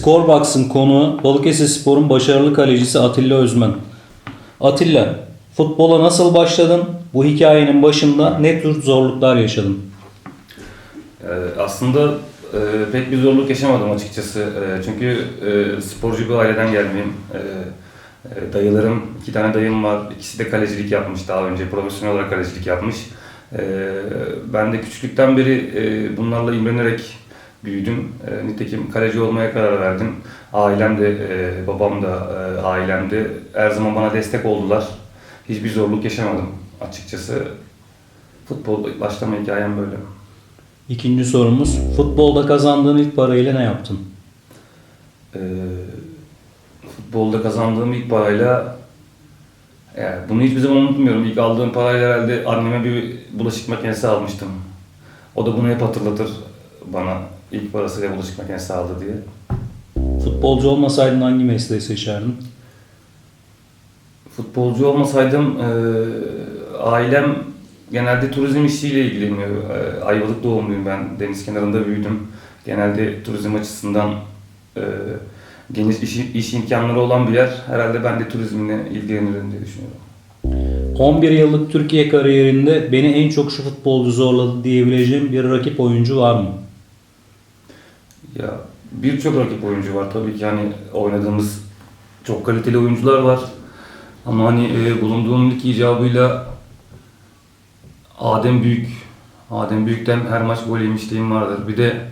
Scorebox'ın konuğu Balıkesir Spor'un başarılı kalecisi Atilla Özmen. Atilla, futbola nasıl başladın? Bu hikayenin başında ne tür zorluklar yaşadın? Ee, aslında e, pek bir zorluk yaşamadım açıkçası. E, çünkü e, sporcu bir aileden gelmeyim. E, e, dayılarım, iki tane dayım var. İkisi de kalecilik yapmış daha önce. Profesyonel olarak kalecilik yapmış. E, ben de küçüklükten beri e, bunlarla imrenerek büyüdüm. E, nitekim kaleci olmaya karar verdim. Ailem de, e, babam da, e, ailem de her zaman bana destek oldular. Hiçbir zorluk yaşamadım açıkçası. Futbol başlama hikayem böyle. İkinci sorumuz, futbolda kazandığın ilk parayla ne yaptın? Ee, futbolda kazandığım ilk parayla yani bunu hiçbir zaman unutmuyorum. İlk aldığım parayla herhalde anneme bir bulaşık makinesi almıştım. O da bunu hep hatırlatır bana. İlk parasıyla bulaşık makinesi aldı diye. Futbolcu olmasaydın hangi mesleği seçerdin? Futbolcu olmasaydım eee, ailem genelde turizm işiyle ilgileniyor. Eee, Ayvalık doğumluyum ben. Deniz kenarında büyüdüm. Genelde turizm açısından eee, geniş iş, iş imkanları olan bir yer. Herhalde ben de turizmle ilgilenirim diye düşünüyorum. 11 yıllık Türkiye kariyerinde beni en çok şu futbolcu zorladı diyebileceğim bir rakip oyuncu var mı? Ya birçok rakip oyuncu var tabii ki hani oynadığımız çok kaliteli oyuncular var. Ama hani e, bulunduğum lig icabıyla Adem Büyük, Adem Büyük'ten her maç gol yemişliğim vardır. Bir de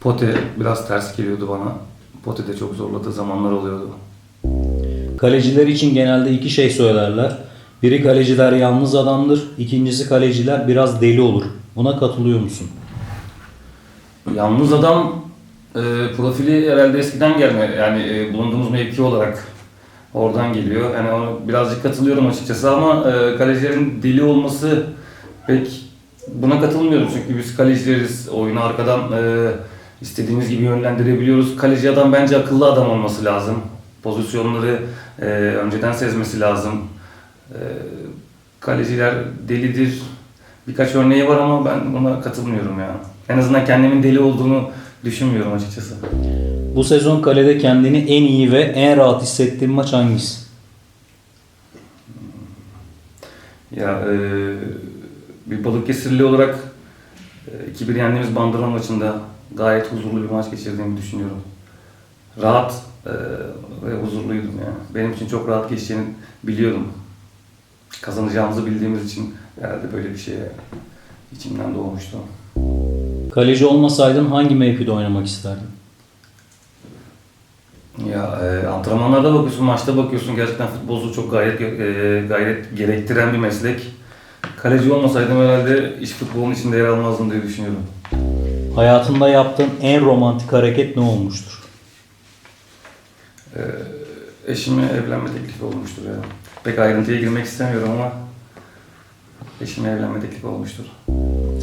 Pote biraz ters geliyordu bana. Pote de çok zorladığı zamanlar oluyordu. Kaleciler için genelde iki şey söylerler. Biri kaleciler yalnız adamdır, ikincisi kaleciler biraz deli olur. Buna katılıyor musun? Yalnız adam e, profili herhalde eskiden gelme. Yani e, bulunduğumuz mevki olarak oradan geliyor. Yani ona birazcık katılıyorum açıkçası ama e, kalecilerin deli olması pek buna katılmıyorum. Çünkü biz kalecileriz. Oyunu arkadan e, istediğimiz gibi yönlendirebiliyoruz. Kaleci adam bence akıllı adam olması lazım. Pozisyonları e, önceden sezmesi lazım. E, kaleciler delidir. Birkaç örneği var ama ben buna katılmıyorum ya. En azından kendimin deli olduğunu düşünmüyorum açıkçası. Bu sezon kalede kendini en iyi ve en rahat hissettiğin maç hangisi? Ya e, bir Balıkesirli olarak e, 2-1 yendiğimiz Bandıra maçında gayet huzurlu bir maç geçirdiğimi düşünüyorum. Rahat e, ve huzurluydum yani. Benim için çok rahat geçeceğini biliyordum. Kazanacağımızı bildiğimiz için herhalde böyle bir şeye içimden doğmuştu. Kaleci olmasaydın hangi mevkide oynamak isterdin? Ya e, antrenmanlarda bakıyorsun, maçta bakıyorsun. Gerçekten futbolcu çok gayret e, gayret gerektiren bir meslek. Kaleci olmasaydım herhalde iş futbolun içinde yer almazdım diye düşünüyorum. Hayatında yaptığın en romantik hareket ne olmuştur? E, eşime evlenme teklifi olmuştur ya. Pek ayrıntıya girmek istemiyorum ama eşime evlenme teklifi olmuştur.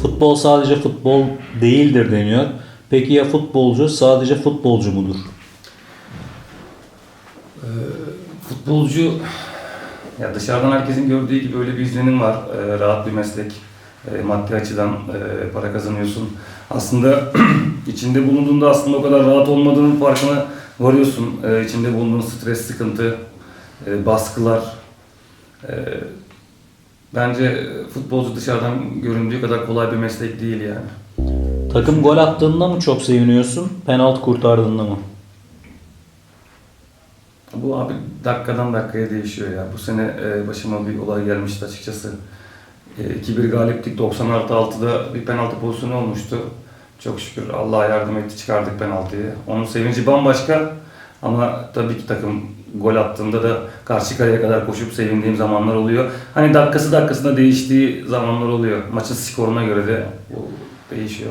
Futbol sadece futbol değildir deniyor. Peki ya futbolcu sadece futbolcu mudur? Futbolcu ya dışarıdan herkesin gördüğü gibi öyle bir izlenim var. Ee, rahat bir meslek. Ee, maddi açıdan e, para kazanıyorsun. Aslında içinde bulunduğunda aslında o kadar rahat olmadığının farkına varıyorsun. Ee, içinde bulunduğun stres, sıkıntı, e, baskılar. Ee, bence futbolcu dışarıdan göründüğü kadar kolay bir meslek değil yani. Takım gol attığında mı çok seviniyorsun, penaltı kurtardığında mı? Bu abi dakikadan dakikaya değişiyor ya. Bu sene e, başıma bir olay gelmişti açıkçası. E, 2-1 galiptik. 90 artı 6'da bir penaltı pozisyonu olmuştu. Çok şükür Allah yardım etti çıkardık penaltıyı. Onun sevinci bambaşka. Ama tabii ki takım gol attığında da karşı kaleye kadar koşup sevindiğim zamanlar oluyor. Hani dakikası dakikasında değiştiği zamanlar oluyor. Maçın skoruna göre de değişiyor.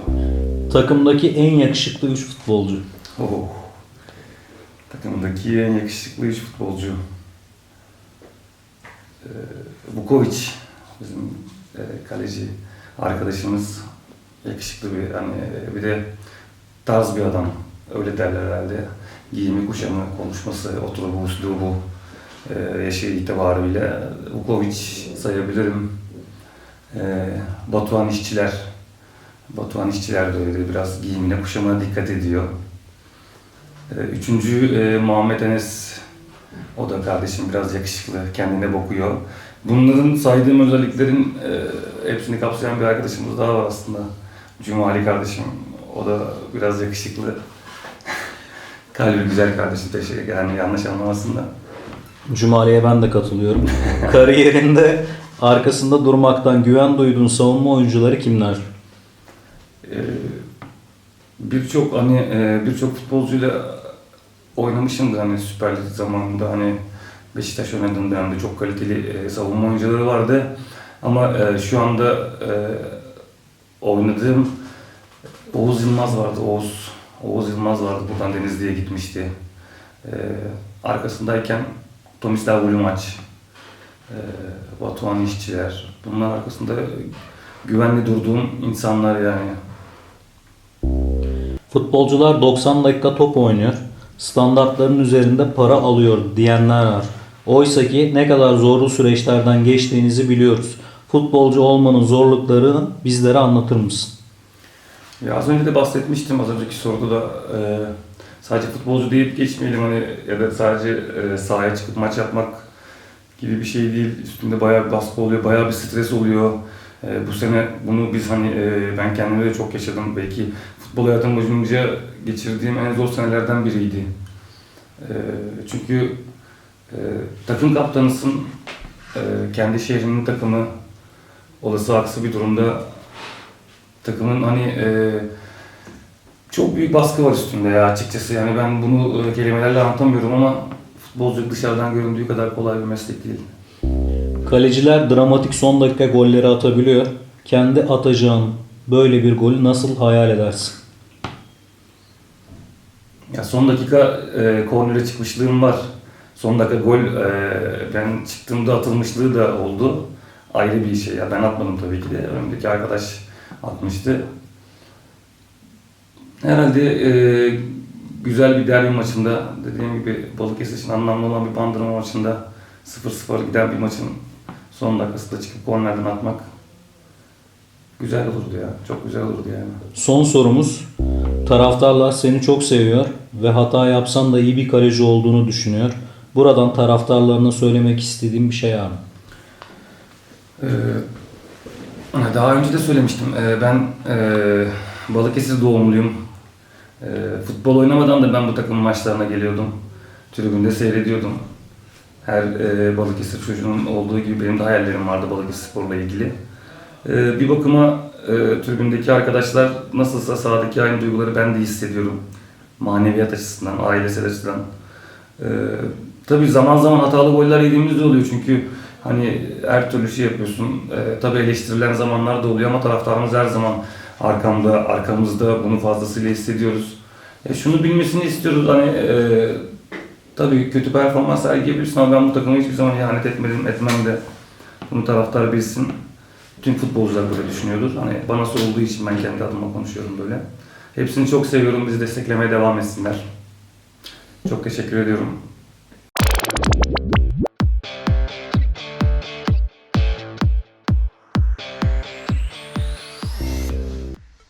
Takımdaki en yakışıklı 3 futbolcu. Oh. Takımdaki en yakışıklı üç futbolcu. Ee, Vukovic bizim e, kaleci arkadaşımız. Yakışıklı bir hani e, bir de tarz bir adam. Öyle derler herhalde. Giyimi, kuşamı, konuşması, oturumu, üslubu, e, yaşı itibarıyla Vukovic sayabilirim. E, Batuhan İşçiler. Batuhan İşçiler de öyle biraz giyimine, kuşamına dikkat ediyor. E, üçüncü e, Muhammed Enes. O da kardeşim biraz yakışıklı, kendine bakıyor. Bunların saydığım özelliklerin e, hepsini kapsayan bir arkadaşımız daha var aslında. Cumali kardeşim. O da biraz yakışıklı. Kalbi güzel kardeşim. Teşekkür yani yanlış anlamasın da. Cumali'ye ben de katılıyorum. Kariyerinde arkasında durmaktan güven duyduğun savunma oyuncuları kimler? Ee, birçok hani e, birçok futbolcuyla oynamışımdır hani Süper Lig zamanında hani Beşiktaş oynadığım dönemde çok kaliteli e, savunma oyuncuları vardı. Ama e, şu anda oynadığım Oğuz Yılmaz vardı. Oğuz Oğuz Yılmaz vardı. Buradan Denizli'ye gitmişti. E, arkasındayken Tomislav Ulumaç, e, Batuhan İşçiler. Bunlar arkasında güvenli durduğum insanlar yani. Futbolcular 90 dakika top oynuyor. Standartların üzerinde para alıyor diyenler var. Oysa ki ne kadar zorlu süreçlerden geçtiğinizi biliyoruz. Futbolcu olmanın zorluklarını bizlere anlatır mısın? Ya az önce de bahsetmiştim az önceki soruda da e, sadece futbolcu deyip geçmeyelim hani ya da sadece e, sahaya çıkıp maç yapmak gibi bir şey değil. Üstünde bayağı bir baskı oluyor, bayağı bir stres oluyor. E, bu sene bunu biz hani e, ben kendimde de çok yaşadım. Belki futbol hayatım boyunca geçirdiğim en zor senelerden biriydi. E, çünkü e, takım kaptanısın, e, kendi şehrinin takımı olası aksi bir durumda takımın hani e, çok büyük baskı var üstünde ya açıkçası. Yani ben bunu e, kelimelerle anlatamıyorum ama futbolculuk dışarıdan göründüğü kadar kolay bir meslek değil. Kaleciler dramatik son dakika golleri atabiliyor. Kendi atacağın böyle bir golü nasıl hayal edersin? Ya son dakika e, kornere çıkmışlığım var. Son dakika gol e, ben çıktığımda atılmışlığı da oldu. Ayrı bir şey ya ben atmadım tabii ki de. Önümdeki arkadaş atmıştı. Herhalde e, güzel bir derbi maçında dediğim gibi Balıkesir için anlamlı olan bir bandırma maçında 0-0 giden bir maçın son dakikasında çıkıp kornerden atmak güzel olurdu ya. Çok güzel olurdu yani. Son sorumuz. Taraftarlar seni çok seviyor ve hata yapsan da iyi bir kaleci olduğunu düşünüyor. Buradan taraftarlarına söylemek istediğim bir şey var mı? Ee, daha önce de söylemiştim. Ee, ben e, Balıkesir doğumluyum. Ee, futbol oynamadan da ben bu takım maçlarına geliyordum. Tribünde seyrediyordum. Her e, Balıkesir çocuğunun olduğu gibi benim de hayallerim vardı Balıkesir Spor'la ilgili. Ee, bir bakıma e, tribündeki arkadaşlar nasılsa sahadaki aynı duyguları ben de hissediyorum. Maneviyat açısından, ailesel. Ee, tabii zaman zaman hatalı goller yediğimiz de oluyor çünkü hani her türlü şey yapıyorsun. Ee, tabii eleştirilen zamanlar da oluyor ama taraftarımız her zaman arkamda, arkamızda bunu fazlasıyla hissediyoruz. E, şunu bilmesini istiyoruz hani e, tabii kötü performans sergileyebilirsin ama ben bu takıma hiçbir zaman ihanet etmedim, etmem de bunu taraftar bilsin. Tüm futbolcular böyle düşünüyordur. Hani bana sorulduğu için ben kendi adıma konuşuyorum böyle. Hepsini çok seviyorum. Bizi desteklemeye devam etsinler. Çok teşekkür ediyorum.